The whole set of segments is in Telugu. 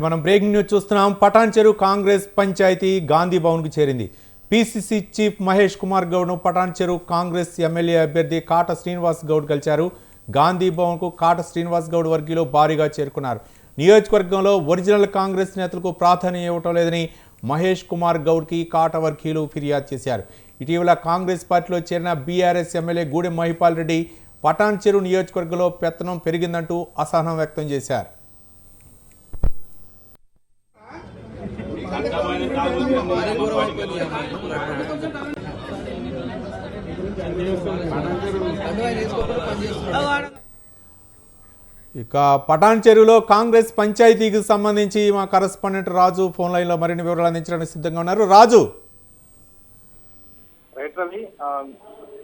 మనం బ్రేకింగ్ న్యూస్ చూస్తున్నాం. పటాన్ చెరువు కాంగ్రెస్ పంచాయతీ గాంధీ భవన్కు చేరింది. పిసిసి చీఫ్ మహేష్ కుమార్ గౌడ్ను పటాన్ చెరువు కాంగ్రెస్ ఎమ్మెల్యే అభ్యర్థి కాట శ్రీనివాస్ గౌడ్ కలిశారు. గాంధీ భవన్కు కాట శ్రీనివాస్ గౌడ్ వర్గీయులు భారీగా చేరుకున్నారు. నియోజకవర్గంలో ఒరిజినల్ కాంగ్రెస్ నేతలకు ప్రాధాన్యం ఇవ్వటం లేదని మహేష్ కుమార్ గౌడ్కి కాట వర్గీయులు ఫిర్యాదు చేశారు. ఇటీవల కాంగ్రెస్ పార్టీలో చేరిన BRS MLA Gudem Mahipal Reddy Patancheru నియోజకవర్గంలో పెత్తనం పెరిగిందంటూ అసహనం వ్యక్తం చేశారు. ఇక పటాన్ చెరువులో కాంగ్రెస్ పంచాయతీకి సంబంధించి మా కరస్పాండెంట్ రాజు ఫోన్ లైన్లో మరిన్ని వివరాలు అందించడానికి సిద్ధంగా ఉన్నారు. రాజు. రైట్ రవి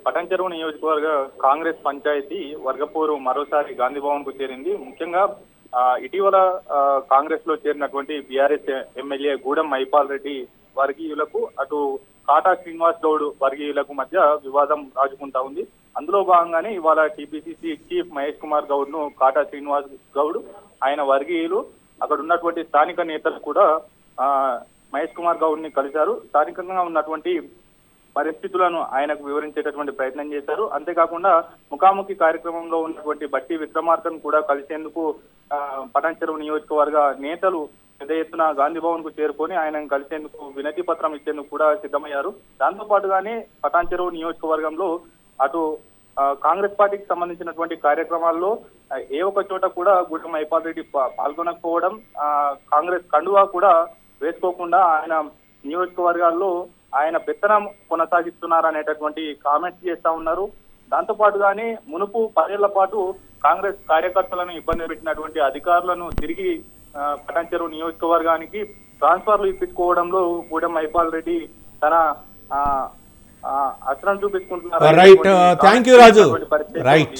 పటాన్ చెరువు నియోజకవర్గ కాంగ్రెస్ పంచాయతీ వర్గపూరు మరోసారి గాంధీ భవన్కు చేరింది. ముఖ్యంగా ఇటీవల కాంగ్రెస్లో చేరినటువంటి బీఆర్ఎస్ ఎమ్మెల్యే గూడెం మైపాల్ రెడ్డి వర్గీయులకు అటు కాటా శ్రీనివాస్ గౌడ్ వర్గీయులకు మధ్య వివాదం రాజుకుంటా ఉంది. అందులో భాగంగానే ఇవాళ టీపీసీసీ చీఫ్ మహేష్ కుమార్ గౌడ్ను కాటా శ్రీనివాస్ గౌడ్ ఆయన వర్గీయులు అక్కడ ఉన్నటువంటి స్థానిక నేతలు కూడా మహేష్ కుమార్ గౌడ్ని కలిశారు. స్థానికంగా ఉన్నటువంటి పరిస్థితులను ఆయనకు వివరించేటటువంటి ప్రయత్నం చేశారు. అంతేకాకుండా ముఖాముఖి కార్యక్రమంలో ఉన్నటువంటి బట్టి విక్రమార్కను కూడా కలిసేందుకు ఆ, పటాన్ చెరువు నియోజకవర్గ నేతలు పెద్ద ఎత్తున గాంధీ భవన్కు చేరుకొని ఆయనను కలిసేందుకు వినతి పత్రం ఇచ్చేందుకు కూడా సిద్ధమయ్యారు. దాంతో పాటుగానే పటాన్ చెరువు నియోజకవర్గంలో అటు కాంగ్రెస్ పార్టీకి సంబంధించినటువంటి కార్యక్రమాల్లో ఏ ఒక్క చోట కూడా గుడ్డ మైపాల్ రెడ్డి పాల్గొనకపోవడం కాంగ్రెస్ కండువా కూడా వేసుకోకుండా ఆయన నియోజకవర్గాల్లో ఆయన పెత్తనం కొనసాగిస్తున్నారనేటటువంటి కామెంట్స్ చేస్తా ఉన్నారు. దాంతో పాటుగానే మునుపు పదేళ్ళ పాటు కాంగ్రెస్ కార్యకర్తలను ఇబ్బంది పెట్టినటువంటి అధికారులను తిరిగి పటాన్చెరు నియోజకవర్గానికి ట్రాన్స్ఫర్లు ఇప్పించుకోవడంలో గూడెం మైపాల్ రెడ్డి తన అస్త్రం చూపించుకుంటున్నారు right thank you Raju right.